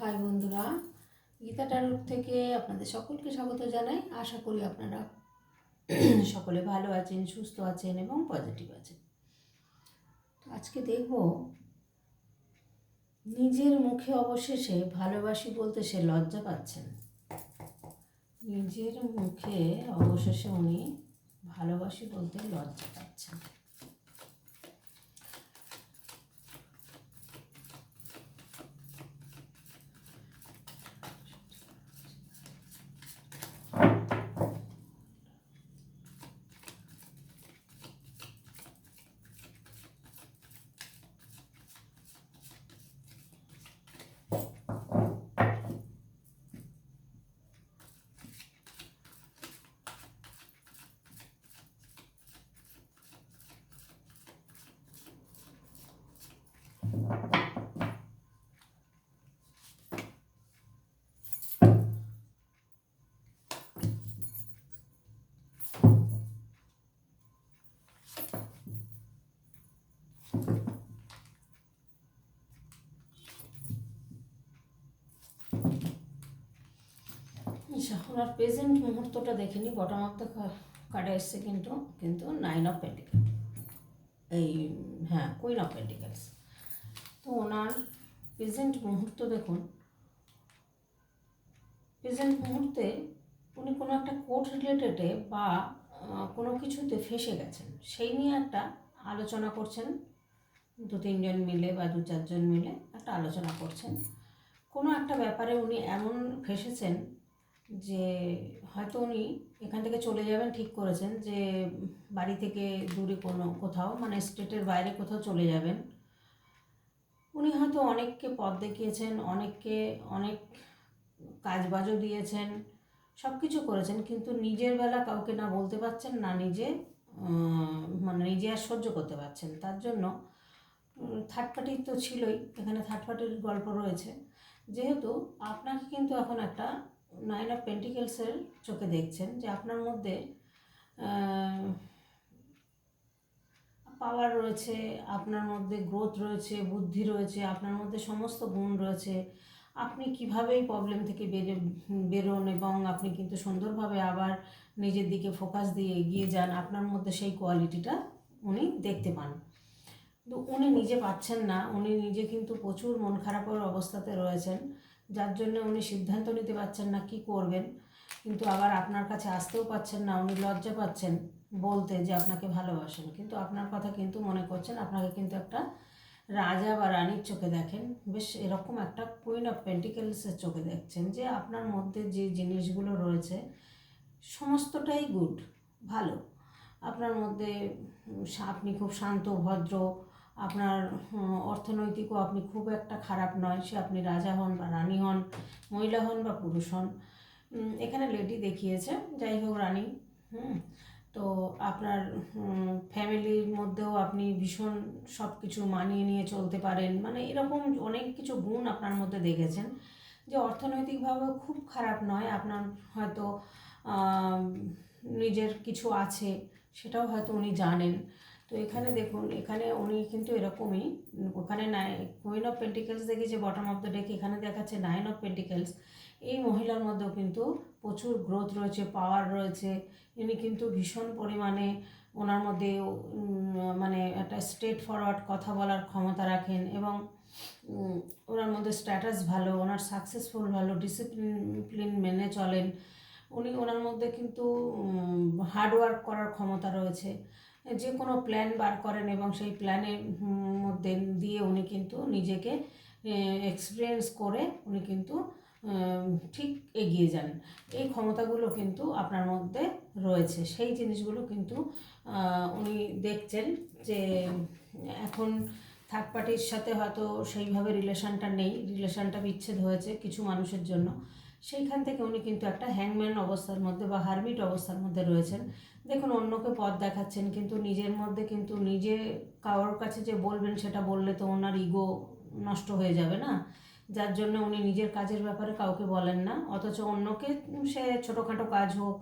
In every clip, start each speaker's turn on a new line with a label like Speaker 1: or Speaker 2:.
Speaker 1: High বন্ধুরা, গীতা টারুর থেকে আপনাদের সকলকে স্বাগত জানাই। আশা করি আপনারা সকলে ভালো আছেন, সুস্থ আছেন এবং পজিটিভ আছেন। আজকে দেখব, নিজের মুখে অবশেষে ভালোবাসি বলতে সে লজ্জা পাচ্ছেন। নিজের মুখে অবশেষে উনি ভালোবাসি বলতে লজ্জা পাচ্ছেন। ওনার প্রেজেন্ট মুহূর্তটা দেখেনি বটম অফ দ্য কার্ডে এসছে কিন্তু কিন্তু নাইন অফ পেন্টিকেল এই হ্যাঁ কুইন অফ পেন্টিকেলস তো ওনার প্রেজেন্ট মুহূর্ত দেখুন। প্রেজেন্ট মুহূর্তে উনি কোনো একটা কোর্ট রিলেটেডে বা কোনো কিছুতে ফেসে গেছেন। সেই নিয়ে একটা আলোচনা করছেন। দু তিনজন মিলে বা দু চারজন মিলে একটা আলোচনা করছেন। কোনো একটা ব্যাপারে উনি এমন ফেসেছেন যে হয়তো উনি এখান থেকে চলে যাবেন, ঠিক করেছেন যে বাড়ি থেকে দূরে কোনো কোথাও মানে স্টেটের বাইরে কোথাও চলে যাবেন। উনি হয়তো অনেককে পথ দেখিয়েছেন, অনেককে অনেক কাজবাজও দিয়েছেন সব কিছু করেছেন, কিন্তু নিজের বেলা কাউকে না বলতে পারছেন, না নিজে মানে নিজে আর সহ্য করতে পারছেন। তার জন্য থার্ড পার্টি তো ছিলই, এখানে থার্ড পার্টির গল্প রয়েছে। যেহেতু আপনাকে কিন্তু এখন একটা নাইন অফ পেন্টিকেলসের চোখে দেখছেন যে আপনার মধ্যে পাওয়ার রয়েছে, আপনার মধ্যে গ্রোথ রয়েছে, বুদ্ধি রয়েছে, আপনার মধ্যে সমস্ত গুণ রয়েছে, আপনি কীভাবে এই প্রবলেম থেকে বেরো বেরোন এবং আপনি কিন্তু সুন্দরভাবে আবার নিজের দিকে ফোকাস দিয়ে এগিয়ে যান, আপনার মধ্যে সেই কোয়ালিটিটা উনি দেখতে পান। কিন্তু উনি নিজে পাচ্ছেন না, উনি নিজে কিন্তু প্রচুর মন খারাপের অবস্থাতে রয়েছেন। যার জন্য উনি সিদ্ধান্ত নিতে পারছেন না কি করবেন। কিন্তু আবার আপনার কাছে আসতেও পাচ্ছেন না, উনি লজ্জা পাচ্ছেন বলতে যে আপনাকে ভালোবাসেন। কিন্তু আপনার কথা কিন্তু মনে করছেন, আপনাকে কিন্তু একটা রাজা বা রানীর চোখে দেখেন। বেশ এরকম একটা কুইন অফ পেন্টিকেলসের চোখে দেখছেন যে আপনার মধ্যে যে জিনিসগুলো রয়েছে, সমস্তটাই গুড ভালো। আপনার মধ্যে আপনি খুব শান্ত, ভদ্র আপনার অর্থনৈতিকও আপনি খুব একটা খারাপ নয়, সে আপনি রাজা হন বা রানী হন, মহিলা হন বা পুরুষ হন। এখানে লেডি দেখিয়েছে, যাই হোক রানী, হুম, তো আপনার ফ্যামিলির মধ্যেও আপনি ভীষণ সব কিছু মানিয়ে নিয়ে চলতে পারেন মানে এরকম অনেক কিছু গুণ আপনার মধ্যে দেখেছেন, যে অর্থনৈতিকভাবেও খুব খারাপ নয়, আপনার হয়তো নিজের কিছু আছে, সেটাও হয়তো উনি জানেন। তো এখানে দেখুন, এখানে উনি কিন্তু এরকমই, ওখানে নাই কুইন অফ পেন্টিকেলস দেখেছে বটম অফ দ্য ডেক এখানে দেখাচ্ছে নাইন অফ পেন্টিকেলস এই মহিলার মধ্যেও কিন্তু প্রচুর গ্রোথ রয়েছে পাওয়ার রয়েছে। ইনি কিন্তু ভীষণ পরিমাণে ওনার মধ্যে মানে একটা স্ট্রেট ফরওয়ার্ড কথা বলার ক্ষমতা রাখেন এবং ওনার মধ্যে স্ট্যাটাস ভালো, ওনার সাকসেসফুল ভালো ডিসিপ্লিন মেনে চলেন। উনি ওনার মধ্যে কিন্তু হার্ডওয়ার্ক করার ক্ষমতা রয়েছে। যে কোনো প্ল্যান বার করেন এবং সেই প্ল্যানের মধ্যে দিয়ে উনি কিন্তু নিজেকে এক্সপিরিয়েন্স করে উনি কিন্তু ঠিক এগিয়ে যান। এই ক্ষমতাগুলো কিন্তু আপনার মধ্যে রয়েছে। সেই জিনিসগুলো কিন্তু উনি দেখছেন যে, এখন থার্ড পার্টির সাথে হয়তো সেইভাবে রিলেশনটা নেই। রিলেশনটা বিচ্ছেদ হয়েছে কিছু মানুষের জন্য। সেইখান থেকে উনি কিন্তু একটা হ্যাংম্যান অবস্থার মধ্যে বা হারমিট অবস্থার মধ্যে রয়েছেন। দেখুন, অন্যকে পথ দেখাচ্ছেন, কিন্তু নিজের মধ্যে কিন্তু নিজে কারোর কাছে যে বলবেন সেটা বললে তো ওনার ইগো নষ্ট হয়ে যাবে না। যার জন্য উনি নিজের কাজের ব্যাপারে কাউকে বলেন না। অথচ অন্যকে সে ছোটোখাটো কাজ হোক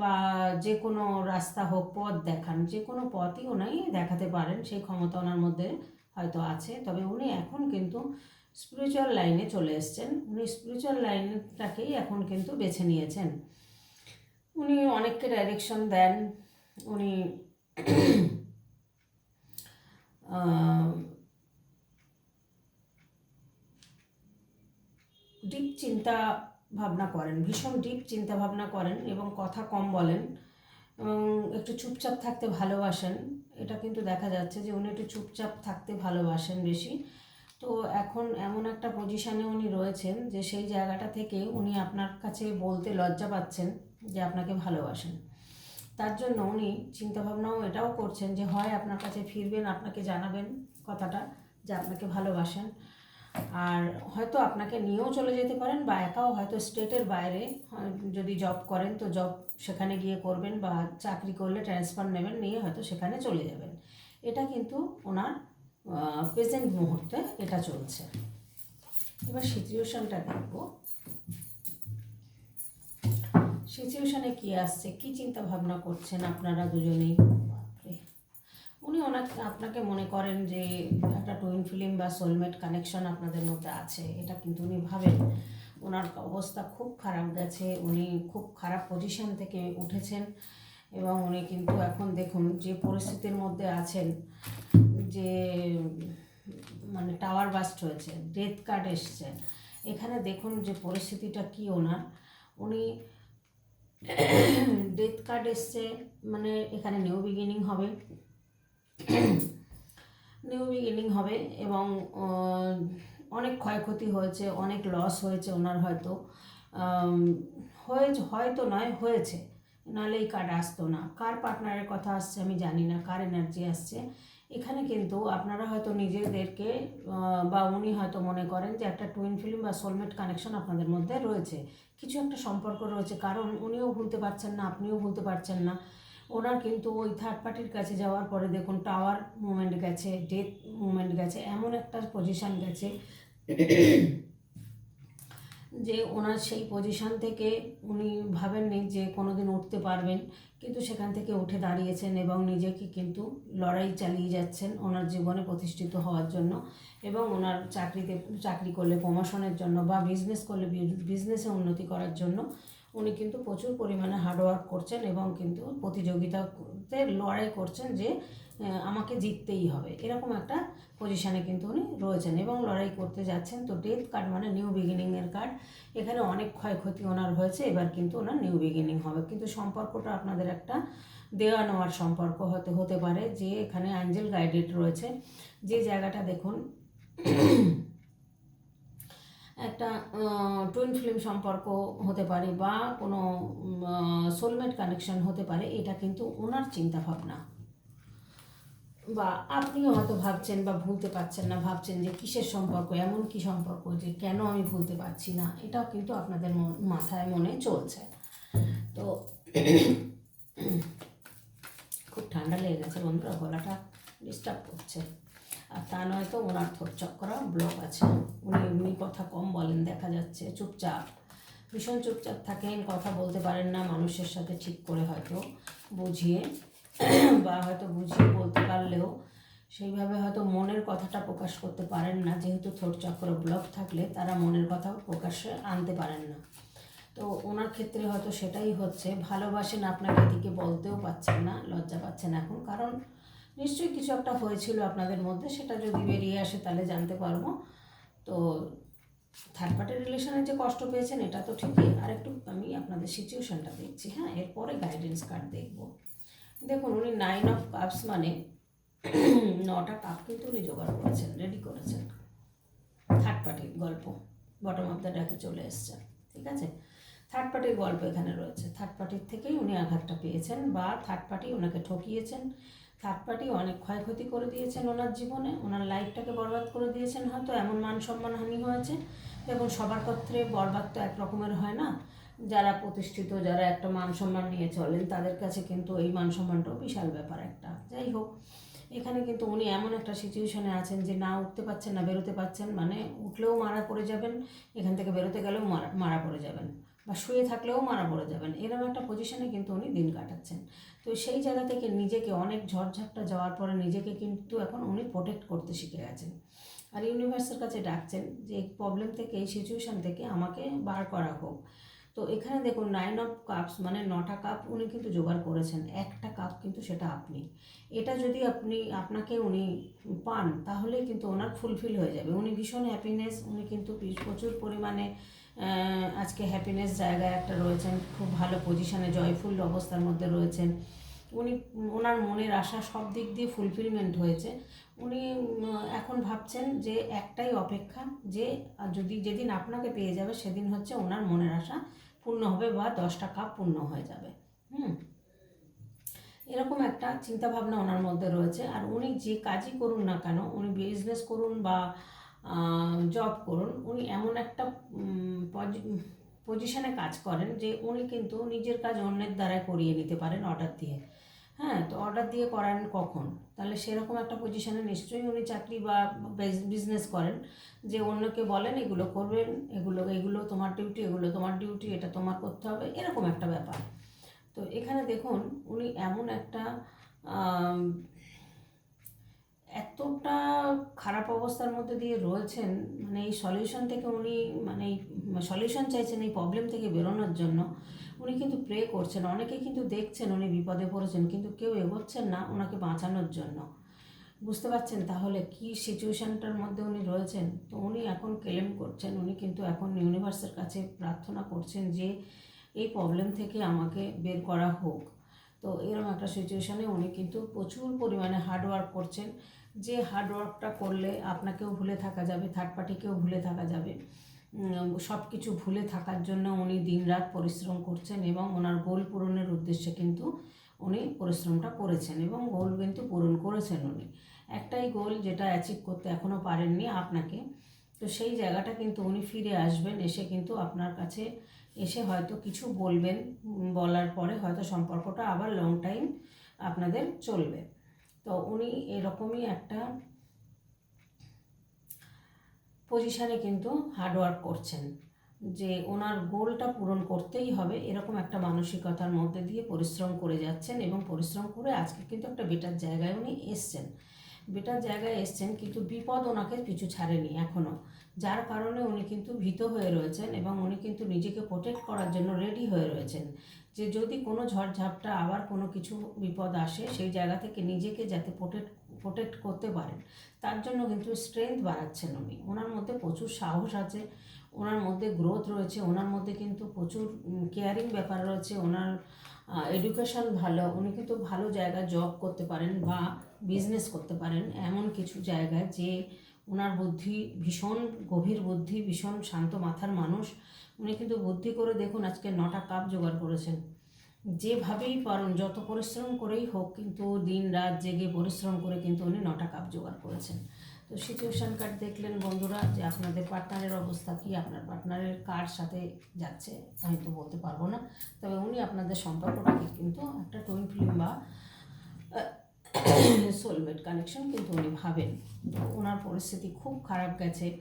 Speaker 1: বা যে কোনো রাস্তা হোক, পথ দেখান। যে কোনো পথই উনি দেখাতে পারেন সেই ক্ষমতা ওনার মধ্যে হয়তো আছে। তবে উনি এখন কিন্তু স্পিরিচুয়াল লাইনে চলে এসছেন। উনি স্পিরিচুয়াল লাইনটাকেই এখন কিন্তু বেছে নিয়েছেন। উনি অনেককে ডাইরেকশন দেন। উনি ডিপ চিন্তা ভাবনা করেন, ভীষণ ডিপ চিন্তা ভাবনা করেন এবং কথা কম বলেন এবং একটু চুপচাপ থাকতে ভালোবাসেন। এটা কিন্তু দেখা যাচ্ছে যে উনি একটু চুপচাপ থাকতে ভালোবাসেন বেশি। তো এখন এমন একটা পজিশানে উনি রয়েছেন যে সেই জায়গাটা থেকে উনি আপনার কাছে বলতে লজ্জা পাচ্ছেন যে আপনাকে ভালোবাসেন। তার জন্য উনি চিন্তাভাবনাও এটাও করছেন যে হয় আপনার কাছে ফিরবেন, আপনাকে জানাবেন কথাটা যে আপনাকে ভালোবাসেন। আর হয়তো আপনাকে নিয়েও চলে যেতে পারেন বা একাও হয়তো স্টেটের বাইরে যদি জব করেন তো জব সেখানে গিয়ে করবেন বা চাকরি করলে ট্রান্সফার নেবেন, নিয়ে হয়তো সেখানে চলে যাবেন। এটা কিন্তু ওনার প্রেজেন্ট মুহূর্তে এটা চলছে। এবার সিচুয়েশনটা দেখব। সিচুয়েশনে কি আসছে, কি চিন্তা ভাবনা করছেন আপনারা দুজনেই? উনি ওনাকে, আপনাকে মনে করেন যে একটা টুইন ফিল্ম বা সোলমেট কানেকশন আপনাদের মধ্যে আছে, এটা কিন্তু উনি ভাবেন। ওনার অবস্থা খুব খারাপ গেছে, উনি খুব খারাপ পজিশন থেকে উঠেছেন এবং উনি কিন্তু এখন দেখুন যে পরিস্থিতির মধ্যে আছেন। যে মানে টাওয়ার বাস্ট হয়েছে ডেথ কার্ড এসছে। এখানে দেখুন যে পরিস্থিতিটা কি ওনার। উনি ডেথ কার্ড এসছে মানে এখানে নিউ বিগিনিং হবে। নিউ বিগিনিং হবে এবং অনেক ক্ষয়ক্ষতি হয়েছে, অনেক লস হয়েছে ওনার হয়তো। হয়েছে, হয়তো নয়, হয়েছে। নাহলে এই কার্ড আসতো না। কার পার্টনারের কথা আসছে আমি জানি না, কার এনার্জি আসছে। এখানে কিন্তু আপনারা হয়তো নিজেদেরকে বা উনি হয়তো মনে করেন যে একটা টুইন ফিল্ম বা সোলমেট কানেকশন আপনাদের মধ্যে রয়েছে। কিছু একটা সম্পর্ক রয়েছে, কারণ উনিও ভুলতে পারছেন না, আপনিও ভুলতে পারছেন না। ওনার কিন্তু ওই থার্ড পার্টির কাছে যাওয়ার পরে দেখুন টাওয়ার মুভমেন্ট গেছে ডেথ মুভমেন্ট গেছে, এমন একটা পজিশান গেছে। যে ওনার সেই পজিশন থেকে উনি ভাবেননি যে কোনোদিন উঠতে পারবেন, কিন্তু সেখান থেকে উঠে দাঁড়িয়েছেন এবং নিজেকে কিন্তু লড়াই চালিয়ে যাচ্ছেন ওনার জীবনে প্রতিষ্ঠিত হওয়ার জন্য এবং ওনার চাকরিতে, চাকরি করলে প্রমোশনের জন্য বা বিজনেস করলে বিজনেসে উন্নতি করার জন্য উনি কিন্তু প্রচুর পরিমাণে হার্ডওয়ার্ক করছেন এবং কিন্তু প্রতিযোগিতাতে লড়াই করছেন যে আমাকে জিততেই হবে। এরকম একটা পজিশানে কিন্তু উনি রয়েছেন এবং লড়াই করতে যাচ্ছেন। তো ডেথ কার্ড মানে নিউ বিগিনিংয়ের কার্ড এখানে অনেক ক্ষয়ক্ষতি ওনার হয়েছে, এবার কিন্তু ওনার নিউ বিগিনিং হবে। কিন্তু সম্পর্কটা আপনাদের একটা দেওয়া নেওয়ার সম্পর্ক হতে হতে পারে যে এখানে অ্যাঞ্জেল গাইডেড রয়েছে। যে জায়গাটা দেখুন, একটা টুইন ফিল্ম সম্পর্ক হতে পারে বা কোনো সোলমেট কানেকশন হতে পারে, এটা কিন্তু ওনার চিন্তা ভাবনা বা আপনিও হয়তো ভাবছেন বা ভুলতে পারছেন না, ভাবছেন যে কিসের সম্পর্ক, এমন কি সম্পর্ক যে কেন আমি ভুলতে পারছি না? এটাও কিন্তু আপনাদের মাথায়, মনে চলছে। তো খুব ঠান্ডা লেগে গেছে বন্ধুরা, গলাটা ডিস্টার্ব করছে। আর তা নয়তো ওনার থোট চক্করা ব্লক আছে। উনি এমনি কথা কম বলেন, দেখা যাচ্ছে চুপচাপ। ভীষণ চুপচাপ থাকেন, কথা বলতে পারেন না মানুষের সাথে ঠিক করে হয়তো বুঝিয়ে। বা হয়তো বুঝিয়ে বলতে পারলেও সেইভাবে হয়তো মনের কথাটা প্রকাশ করতে পারেন না। যেহেতু থোট চক্র ব্লক থাকলে তারা মনের কথা প্রকাশে আনতে পারেন না। তো ওনার ক্ষেত্রে হয়তো সেটাই হচ্ছে। ভালোবাসেন আপনাকে এদিকে বলতেও পাচ্ছেন না, লজ্জা পাচ্ছেন এখন। কারণ নিশ্চয়ই কিছু একটা হয়েছিল আপনাদের মধ্যে, সেটা যদি বেরিয়ে আসে তাহলে জানতে পারব। তো থার্ড পার্টি রিলেশনে যে কষ্ট পেয়েছেন, এটা তো ঠিকই। আর একটু আমি আপনাদের সিচুয়েশনটা দেখছি। হ্যাঁ এরপরে গাইডেন্স কার্ড দেখব। দেখুন, উনি নাইন অফ কাপস মানে নটা কাপ কিন্তু উনি জোগাড় করেছেন রেডি করেছেন। থার্ড পার্টির গল্প বটম অফ দ্য ডাকে চলে এসছে ঠিক আছে? থার্ড পার্টির গল্প এখানে রয়েছে। থার্ড পার্টির থেকেই উনি আঘাতটা পেয়েছেন বা থার্ড পার্টি ওনাকে ঠকিয়েছেন। থার্ড পার্টি অনেক ক্ষয়ক্ষতি করে দিয়েছেন ওনার জীবনে, ওনার লাইফটাকে বরবাদ করে দিয়েছেন হয়তো, এমন মান সম্মান হানি হয়েছে। দেখুন সবার ক্ষেত্রে বরবাদ তো এক রকমের হয় না। যারা প্রতিষ্ঠিত, যারা একটা মান সম্মান নিয়ে চলেন, তাদের কাছে কিন্তু এই মান সম্মানটাও বিশাল ব্যাপার একটা। যাই হোক, এখানে কিন্তু উনি এমন একটা সিচুয়েশনে আছেন যে না উঠতে পারছেন না, বেরোতে পারছেন মানে উঠলেও মারা পড়ে যাবেন, এখান থেকে বেরোতে গেলেও মারা মারা পড়ে যাবেন বা শুয়ে থাকলেও মারা পড়ে যাবেন। এরকম একটা পজিশনে কিন্তু উনি দিন কাটাচ্ছেন। তো সেই জায়গা থেকে নিজেকে অনেক ঝড়ঝাপটা যাওয়ার পরে নিজেকে কিন্তু এখন উনি প্রোটেক্ট করতে শিখে গেছেন। আর ইউনিভার্সের কাছে ডাকছেন যে, এই প্রবলেম থেকে, এই সিচুয়েশান থেকে আমাকে বার করা হোক। তো এখানে দেখুন নাইন অফ কাপস মানে নটা কাপ উনি কিন্তু জোগাড় করেছেন। একটা কাপ কিন্তু সেটা আপনি। এটা যদি আপনি, আপনাকে উনি পান তাহলে কিন্তু ওনার ফুলফিল হয়ে যাবে। উনি ভীষণ হ্যাপিনেস উনি কিন্তু প্রচুর পরিমাণে আজকে হ্যাপিনেস জায়গায় একটা রয়েছেন, খুব ভালো পজিশনে জয়ফুল অবস্থার মধ্যে রয়েছেন। উনি, ওনার মনের আশা সব দিক দিয়ে ফুলফিলমেন্ট হয়েছে। উনি এখন ভাবছেন যে একটাই অপেক্ষা, যে যদি যেদিন আপনাকে পেয়ে যাবে, সেদিন হচ্ছে ওনার মনের আশা। পূর্ণ হবে বা দশটা কাপ পূর্ণ হয়ে যাবে। হুম। এরকম একটা চিন্তা ভাবনা ওনার মধ্যে রয়েছে। আর উনি যে কাজই করুন না কেন, উনি বিজনেস করুন বা জব করুন, উনি এমন একটা পজিশনে কাজ করেন যে উনি কিন্তু নিজের কাজ অন্যের দ্বারাই করিয়ে নিতে পারেন অর্ডার দিয়ে। হ্যাঁ তো অর্ডার দিয়ে করান কখন? তাহলে সেরকম একটা পজিশনে নিশ্চয়ই উনি চাকরি বা বিজনেস করেন, যে অন্যকে বলেন, এগুলো করবেন, এগুলো এগুলো তোমার ডিউটি এগুলো তোমার ডিউটি এটা তোমার করতে হবে, এরকম একটা ব্যাপার। তো এখানে দেখুন, উনি এমন একটা এতটা খারাপ অবস্থার মধ্যে দিয়ে রয়েছেন মানে এই সলিউশন থেকে উনি মানে সলিউশন চাইছেন এই প্রবলেম থেকে বেরোনোর জন্য উনি কিন্তু প্রে করছেন, অনেকে কিন্তু দেখছেন উনি বিপদে পড়েছেন, কিন্তু কেউ এগোচ্ছেন না ওনাকে বাঁচানোর জন্য। বুঝতে পারছেন? তাহলে কি সিচুয়েশানটার মধ্যে উনি রয়েছেন? তো উনি এখন ক্লেম করছেন, উনি কিন্তু এখন ইউনিভার্সের কাছে প্রার্থনা করছেন যে এই প্রবলেম থেকে আমাকে বের করা হোক। তো এরকম একটা সিচুয়েশানে উনি কিন্তু প্রচুর পরিমাণে হার্ডওয়ার্ক করছেন। যে হার্ডওয়ার্কটা করলে আপনাকেও ভুলে থাকা যাবে থার্ড পার্টিকেও ভুলে থাকা যাবে। সব কিছু ভুলে থাকার জন্য উনি দিনরাত পরিশ্রম করছেন এবং ওনার গোল পূরণের উদ্দেশ্যে কিন্তু উনি পরিশ্রমটা করেছেন এবং গোল কিন্তু পূরণ করেছেন উনি। একটাই গোল যেটা অ্যাচিভ করতে এখনও পারেননি আপনাকে। তো সেই জায়গাটা কিন্তু উনি ফিরে আসবেন, এসে কিন্তু আপনার কাছে এসে হয়তো কিছু বলবেন বলার পরে হয়তো সম্পর্কটা আবার লং টাইম আপনাদের চলবে। তো উনি এরকমই একটা পজিশানে কিন্তু হার্ডওয়ার্ক করছেন। যে ওনার গোলটা পূরণ করতেই হবে, এরকম একটা মানসিকতার মধ্যে দিয়ে পরিশ্রম করে যাচ্ছেন এবং পরিশ্রম করে আজকে কিন্তু একটা বেটার জায়গায় উনি এসছেন। বেটার জায়গায় এসছেন কিন্তু বিপদ ওনাকে পিছু ছাড়েনি এখনও যার কারণে উনি কিন্তু ভীত হয়ে রয়েছেন এবং উনি কিন্তু নিজেকে প্রোটেক্ট করার জন্য রেডি হয়ে রয়েছেন। যে যদি কোনো ঝড়ঝাপটা আবার কোনো কিছু বিপদ আসে, সেই জায়গা থেকে নিজেকে যাতে প্রোটেক্ট প্রোটেক্ট করতে পারেন। তার জন্য কিন্তু স্ট্রেংথ বাড়াচ্ছেন উনি। ওনার মধ্যে প্রচুর সাহস আছে, ওনার মধ্যে গ্রোথ রয়েছে, ওনার মধ্যে কিন্তু প্রচুর কেয়ারিং ব্যাপার রয়েছে, ওনার এডুকেশন ভালো, উনি কিন্তু ভালো জায়গায় জব করতে পারেন বা বিজনেস করতে পারেন এমন কিছু জায়গায় যে ওনার বুদ্ধি ভীষণ গভীর বুদ্ধি, ভীষণ শান্ত মাথার মানুষ। উনি কিন্তু বুদ্ধি করে দেখুন আজকে নটা কাপ জোগাড় করেছেন। যেভাবেই পারুন, যত পরিশ্রম করেই হোক, কিন্তু দিন রাত জেগে পরিশ্রম করে কিন্তু উনি নটা কাপ জোগাড় করেছেন। তো সিচুয়েশান কার্ড দেখলেন বন্ধুরা যে আপনাদের পার্টনারের অবস্থা কি, আপনার পার্টনারের কার সাথে যাচ্ছে, আমি তো বলতে পারব না। তবে উনি আপনাদের সম্পর্কটাকে কিন্তু একটা টুইন ফিল্ম বা সোলমেট কানেকশন কিন্তু উনি ভাবেন। ওনার পরিস্থিতি খুব খারাপ গেছে।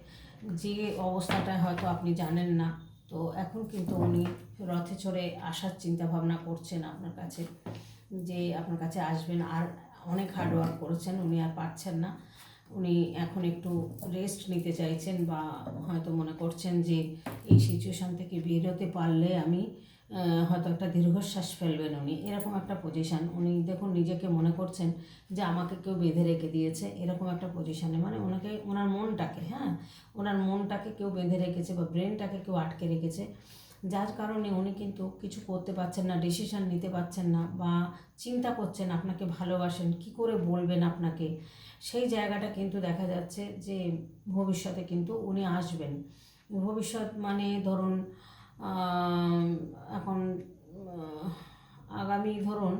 Speaker 1: যে অবস্থাটা হয়তো আপনি জানেন না। তো এখন কিন্তু উনি রথে চড়ে আসার চিন্তা ভাবনা করছেন আপনার কাছে, যে আপনার কাছে আসবেন আর অনেক হার্ডওয়ার্ক করেছেন, উনি আর পারছেন না। উনি এখন একটু রেস্ট নিতে চাইছেন বা হয়তো মনে করছেন যে এই সিচুয়েশান থেকে বেরোতে পারলে আমি হয়তো একটা দীর্ঘশ্বাস ফেলবেন উনি। এরকম একটা পজিশান উনি দেখুন নিজেকে মনে করছেন যে আমাকে কেউ বেঁধে রেখে দিয়েছে। এরকম একটা পজিশানে মানে ওনাকে, ওনার মনটাকে হ্যাঁ? ওনার মনটাকে কেউ বেঁধে রেখেছে বা ব্রেনটাকে কেউ আটকে রেখেছে। যার কারণে উনি কিন্তু কিছু করতে পারছেন না ডিসিশান নিতে পারছেন না বা চিন্তা করছেন আপনাকে ভালোবাসেন, কি করে বলবেন আপনাকে? সেই জায়গাটা কিন্তু দেখা যাচ্ছে যে ভবিষ্যতে কিন্তু উনি আসবেন। ভবিষ্যৎ মানে ধরুন এখন আগামী ধরুন,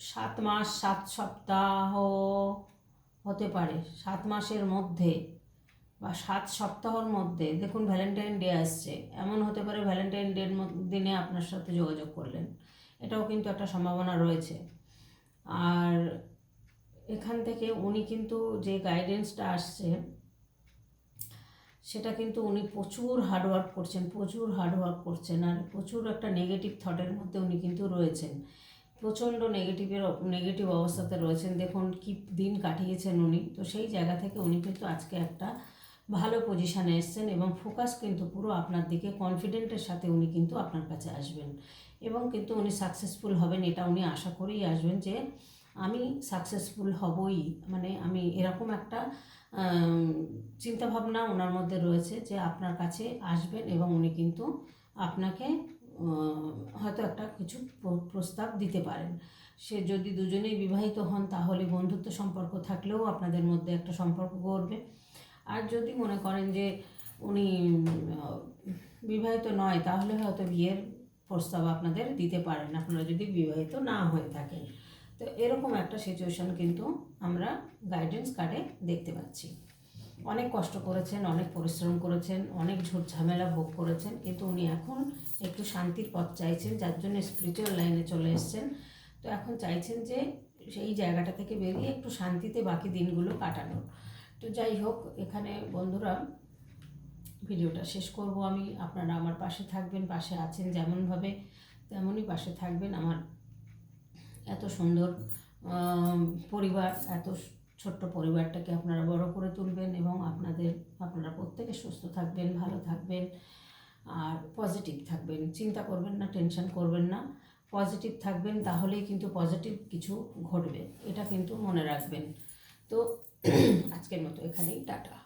Speaker 1: সাত মাস, সাত সপ্তাহ হতে পারে, সাত মাসের মধ্যে বা সাত সপ্তাহর মধ্যে, দেখুন ভ্যালেন্টাইন ডে আসছে, এমন হতে পারে ভ্যালেন্টাইন ডের দিনে আপনার সাথে যোগাযোগ করলেন, এটাও কিন্তু একটা সম্ভাবনা রয়েছে, আর এখান থেকে উনি কিন্তু যে গাইডেন্সটা আসছে সেটা কিন্তু উনি প্রচুর হার্ডওয়ার্ক করছেন, প্রচুর হার্ডওয়ার্ক করছেন আর প্রচুর একটা নেগেটিভ থটের মধ্যে উনি কিন্তু রয়েছেন। প্রচণ্ড নেগেটিভের নেগেটিভ অবস্থাতে রয়েছেন। দেখুন কি দিন কাটিয়েছেন উনি। তো সেই জায়গা থেকে উনি কিন্তু আজকে একটা ভালো পজিশানে এসছেন এবং ফোকাস কিন্তু পুরো আপনার দিকে কনফিডেন্টের সাথে উনি কিন্তু আপনার কাছে আসবেন। এবং কিন্তু উনি সাকসেসফুল হবেন, এটা উনি আশা করেই আসবেন যে আমি সাকসেসফুল হবই। মানে আমি এরকম একটা চিন্তাভাবনা ওনার মধ্যে রয়েছে যে আপনার কাছে আসবেন এবং উনি কিন্তু আপনাকে হয়তো একটা কিছু প্রস্তাব দিতে পারেন। সে যদি দুজনেই বিবাহিত হন তাহলে বন্ধুত্ব সম্পর্ক থাকলেও আপনাদের মধ্যে একটা সম্পর্ক গড়বে। আর যদি মনে করেন যে উনি বিবাহিত নয় তাহলে হয়তো বিয়ের প্রস্তাব আপনাদের দিতে পারেন। আপনারা যদি বিবাহিত না হয়ে থাকেন। তো এরকম একটা সিচুয়েশন কিন্তু আমরা গাইডেন্স কার্ডে দেখতে পাচ্ছি। অনেক কষ্ট করেছেন, অনেক পরিশ্রম করেছেন, অনেক ঝুট ঝামেলা ভোগ করেছেন, কিন্তু উনি এখন একটু শান্তির পথ চাইছেন, যার জন্য স্পিরিচুয়াল লাইনে চলে এসেছেন। তো এখন চাইছেন যে সেই জায়গাটা থেকে বেরিয়ে একটু শান্তিতে বাকি দিনগুলো কাটানোর তো যাই হোক, এখানে বন্ধুরা, ভিডিওটা শেষ করব আমি। আপনারা আমার পাশে থাকবেন, পাশে আছেন যেমনভাবে, তেমনই পাশে থাকবেন আমার এত সুন্দর পরিবার, এত ছোট্ট পরিবারটাকে আপনারা বড় করে তুলবেন এবং আপনাদের, আপনারা প্রত্যেকে সুস্থ থাকবেন, ভালো থাকবেন আর পজিটিভ থাকবেন। চিন্তা করবেন না টেনশন করবেন না। পজিটিভ থাকবেন, তাহলেই কিন্তু পজিটিভ কিছু ঘটবে। এটা কিন্তু মনে রাখবেন। তো, আজকের মতো এখানেই টাটা।